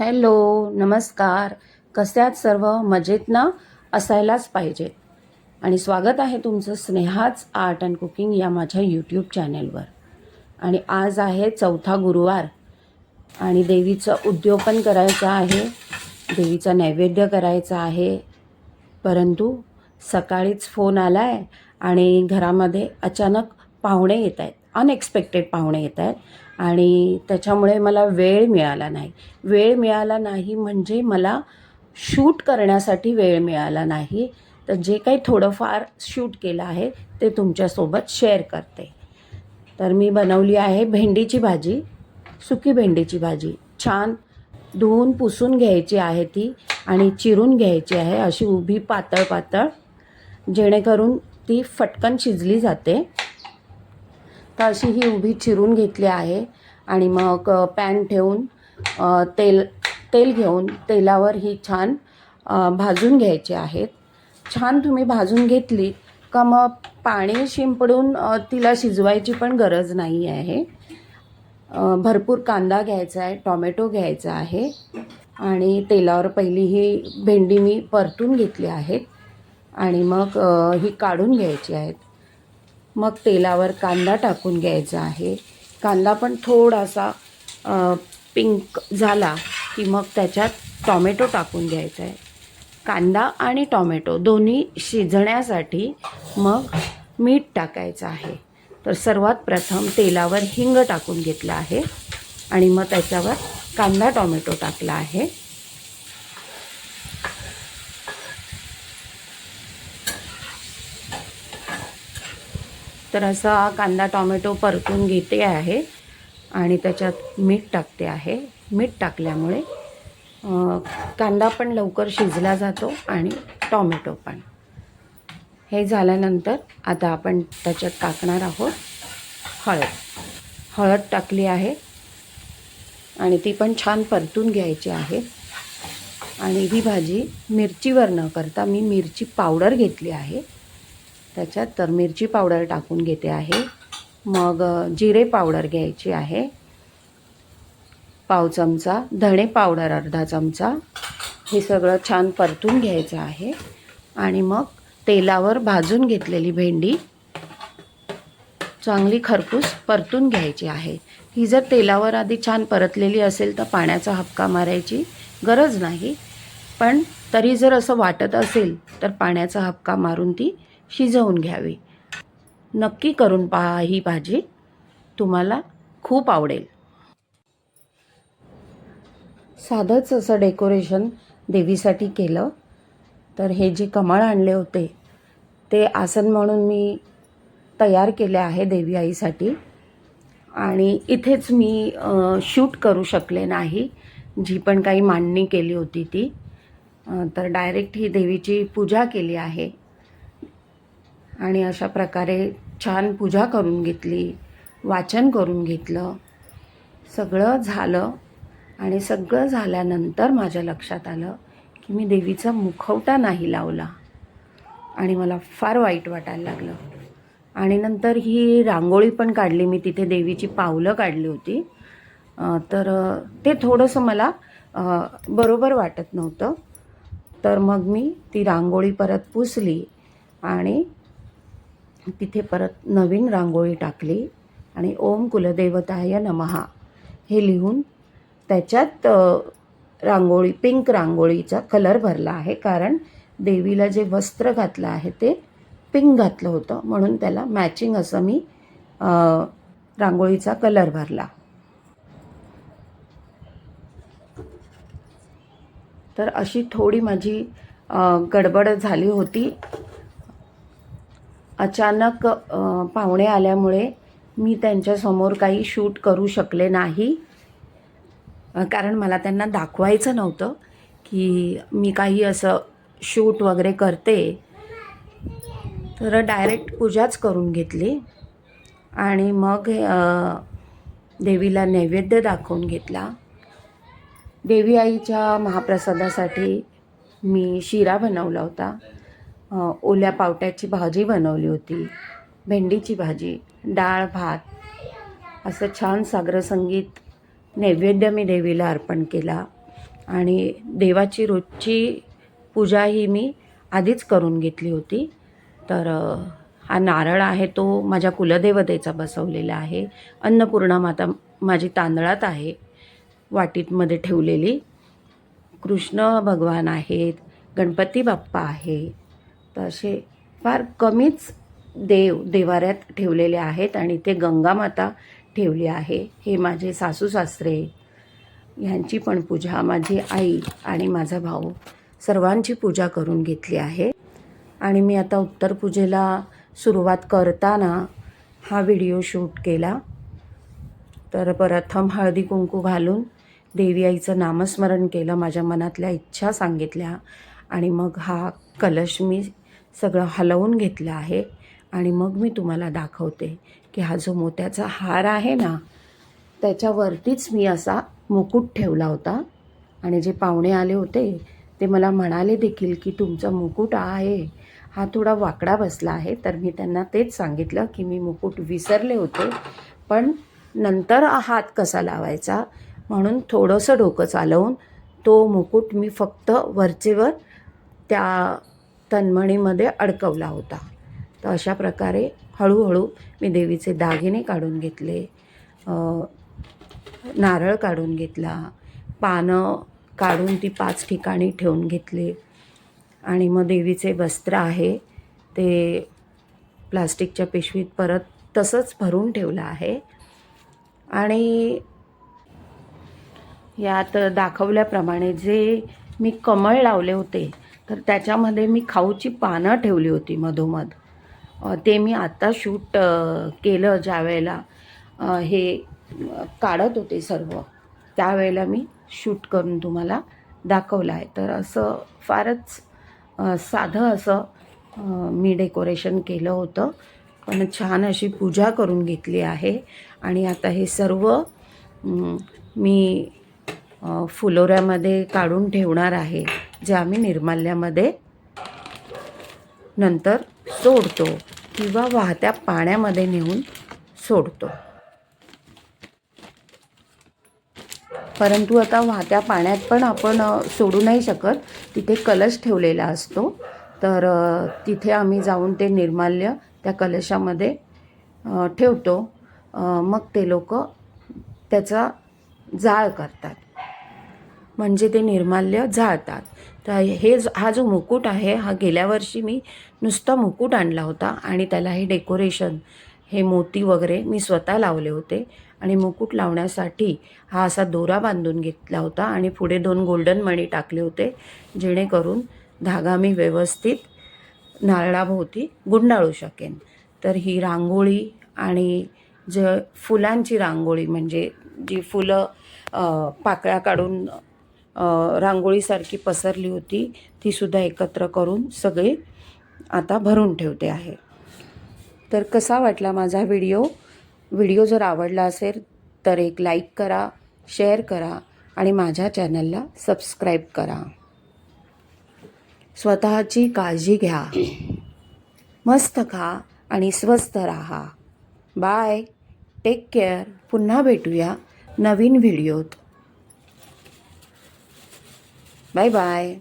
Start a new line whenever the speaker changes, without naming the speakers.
Hello नमस्कार. कसे आहात सर्व? मजेत ना? असायलाच पाहिजेत आणि स्वागत आहे तुमचं स्नेहाच आर्ट अँड कुकिंग या माझ्या यूट्यूब चॅनेलवर. आणि आज आहे चौथा गुरुवार आणि देवीचं उद्योपन करायचं आहे. देवीचा नैवेद्य करायचा आहे. परंतु सकाळीच फोन आला आहे आणि घरामध्ये अचानक पाहुणे येत आहेत अनएक्सपेक्टेड पाहुणे येत आहेत आणि त्याच्यामुळे मला वेळ मिळाला नाही. वेळ मिळाला नाही म्हणजे मला शूट करण्यासाठी वेळ मिळाला नाही. तर जे काही थोडंफार शूट केलं आहे ते तुमच्यासोबत शेअर करते. तर मी बनवली आहे भेंडीची भाजी सुकी भेंडीची भाजी. छान धुवून पुसून घ्यायची आहे ती आणि चिरून घ्यायची आहे. अशी उभी पातळ पातळ जेणेकरून ती फटकन शिजली जाते. तर अशी ही उभी चिरून घेतली आहे आणि मग पॅन ठेवून तेल तेल घेऊन तेलावर ही छान भाजून घ्यायची आहेत छान तुम्ही भाजून घेतली का मग पाणी शिंपडून तिला शिजवायची पण गरज नाही आहे. भरपूर कांदा घ्यायचा आहे टॉमॅटो घ्यायचा आहे आणि तेलावर पहिली ही भेंडी मी परतून घेतली आहेत आणि मग ही काढून घ्यायची आहेत मग तेलावर कांदा टाकून घ्यायचा आहे. कांदा पण थोडासा पिंक झाला की मग त्याच्यात टॉमॅटो टाकून घ्यायचा आहे. कांदा आणि टॉमॅटो दोन्ही शिजण्यासाठी मग मीठ टाकायचं आहे. तर सर्वात प्रथम तेलावर हिंग टाकून घेतलं आहे आणि मग त्याच्यावर कांदा टॉमॅटो टाकला आहे. तर असा कांदा टॉमॅटो परतून घेते आहे आणि त्याच्यात मीठ टाकते आहे. मीठ टाकल्यामुळे कांदा पण लवकर शिजला जातो आणि टॉमॅटो पण. हे झाल्यानंतर आता आपण त्याच्यात टाकणार आहोत हळद. हळद टाकली आहे आणि ती पण छान परतून घ्यायची आहे. आणि ही भाजी मिरचीवर न करता मी मिरची पावडर घेतली आहे. त्याच्यात तर मिरची पावडर टाकून घेते आहे. मग जिरे पावडर घ्यायची आहे. पाव चमचा धणे पावडर अर्धा चमचा. हे सगळं छान परतून घ्यायचं आहे. आणि मग तेलावर भाजून घेतलेली भेंडी चांगली खरपूस परतून घ्यायची आहे. ही जर तेलावर आधी छान परतलेली असेल तर पाण्याचा हपका मारायची गरज नाही. पण तरी जर असं वाटत असेल तर पाण्याचा हपका मारून ती शिजवून घ्यावी. नक्की करून पहा ही भाजी. तुम्हाला खूप आवडेल. साधंच असं डेकोरेशन देवीसाठी केलं. तर हे जे कमळ आणले होते ते आसन म्हणून मी तयार केले आहे देवी आईसाठी. आणि इथेच मी शूट करू शकले नाही जी पण काही मांडणी केली होती ती. तर डायरेक्ट ही देवीची पूजा केली आहे. आणि अशा प्रकारे छान पूजा करून घेतली वाचन करून घेतलं. सगळं झालं आणि सगळं झाल्यानंतर माझ्या लक्षात आलं की मी देवीचा मुखवटा नाही लावला आणि मला फार वाईट वाटायला लागलं. आणि नंतर ही रांगोळी पण काढली मी तिथे देवीची पावलं काढली होती. तर ते थोडंसं मला बरोबर वाटत नव्हतं. तर मग मी ती रांगोळी परत पुसली आणि तिथे परत नवीन रांगोळी टाकली आणि ओम कुलदेवताय नमहा हे लिहून त्याच्यात रांगोळी पिंक रांगोळीचा कलर भरला आहे. कारण देवीला जे वस्त्र घातलं आहे ते पिंक घातलं होतं. म्हणून त्याला मॅचिंग असं मी रांगोळीचा कलर भरला. तर अशी थोडी माझी गडबड झाली होती. अचानक पाहुणे आल्यामुळे मी त्यांच्यासमोर काही शूट करू शकले नाही. कारण मला त्यांना दाखवायचं नव्हतं की मी काही असं शूट वगैरे करते. तर डायरेक्ट पूजाच करून घेतली. आणि मग देवीला नैवेद्य दाखवून घेतला. देवी आईच्या महाप्रसादासाठी मी शिरा बनवला होता. ओल्या पावट्याची भाजी बनवली होती. भेंडीची भाजी डाळ भात असं छान सागरसंगीत नैवेद्य मी देवीला अर्पण केला. आणि देवाची रोजची पूजा ही मी आधीच करून घेतली होती. तर हा नारळ आहे तो माझ्या कुलदेवतेचा बसवलेला आहे. अन्नपूर्णा माता माझी तांदळात आहे. वाटीतमध्ये ठेवलेली. कृष्ण भगवान आहेत. गणपती बाप्पा आहे. तर असे फार कमीच देव देवाऱ्यात ठेवलेले आहेत आणि ते गंगामाता ठेवली आहे. हे माझे सासू सासरे ह्यांची पण पूजा माझी आई आणि माझा भाऊ सर्वांची पूजा करून घेतली आहे. आणि मी आता उत्तर पूजेला सुरुवात करताना हा व्हिडिओ शूट केला. तर प्रथम हळदी कुंकू घालून देवी आईचं नामस्मरण केलं माझ्या मनातल्या इच्छा सांगितल्या आणि मग हा कलश मी सगळं हलवून घेतलं आहे. आणि मग मी तुम्हाला दाखवते की हा जो मोत्याचा हार आहे ना त्याच्यावरतीच मी असा मुकुट ठेवला होता. आणि जे पाहुणे आले होते ते मला म्हणाले देखील की तुमचा मुकुट आहे. हा थोडा वाकडा बसला आहे. तर मी त्यांना तेच सांगितलं की मी मुकुट विसरले होते. पण नंतर हात कसा लावायचा? म्हणून थोडंसं डोकं चालवून तो मुकुट मी फक्त वरचेवर त्या तन्मणीमध्ये अडकवला होता. तर अशा प्रकारे हळूहळू मी देवीचे दागिने काढून घेतले नारळ काढून घेतला पानं काढून ती पाच ठिकाणी ठेवून घेतले. आणि मग देवीचे वस्त्र आहे ते प्लास्टिकच्या पिशवीत परत तसंच भरून ठेवलं आहे. आणि यात दाखवल्याप्रमाणे जे मी कमळ लावले होते तर त्याच्यामध्ये मी खाऊची पानं ठेवली होती मधोमध. ते मी आत्ता शूट केलं ज्या वेळेला हे काढत होते सर्व. त्यावेळेला मी शूट करून तुम्हाला दाखवलं आहे. तर असं फारच साधं असं मी डेकोरेशन केलं होतं. पण छान अशी पूजा करून घेतली आहे. आणि आता हे सर्व मी फुलोऱ्यामध्ये काढून ठेवणार आहे. जे आम्ही निर्माल्यामध्ये नंतर सोडतो किंवा वाहत्या पाण्यामध्ये नेऊन सोडतो. परंतु आता वाहत्या पाण्यात पण आपण सोडू नाही शकत. तिथे कलश ठेवलेला असतो. तर तिथे आम्ही जाऊन ते निर्माल्य त्या कलशामध्ये ठेवतो. मग ते लोक त्याचा जाळ करतात. म्हणजे ते निर्माल्य जाळतात. तर हे ज- हा जो मुकुट आहे हा गेल्या वर्षी मी नुसता मुकुट आणला होता आणि त्याला हे डेकोरेशन हे मोती वगैरे मी स्वतः लावले होते. आणि मुकुट लावण्यासाठी हा असा दोरा बांधून घेतला होता आणि पुढे दोन गोल्डन मणी टाकले होते जेणेकरून धागा मी व्यवस्थित नारळाभोवती गुंडाळू शकेन. तर ही रांगोळी आणि ज फुलांची रांगोळी म्हणजे जी फुलं पाकळ्या काढून रांगोळीसारखी पसरली होती तीसुद्धा एकत्र करून सगळी आता भरून ठेवते आहे. तर कसा वाटला माझा व्हिडिओ? व्हिडिओ जर आवडला असेल तर एक लाईक करा शेअर करा आणि माझ्या चॅनलला सबस्क्राईब करा. स्वतःची काळजी घ्या. मस्त खा आणि स्वस्त राहा. बाय. Take care. पुन्हा भेटूया नवीन व्हिडिओत. Bye bye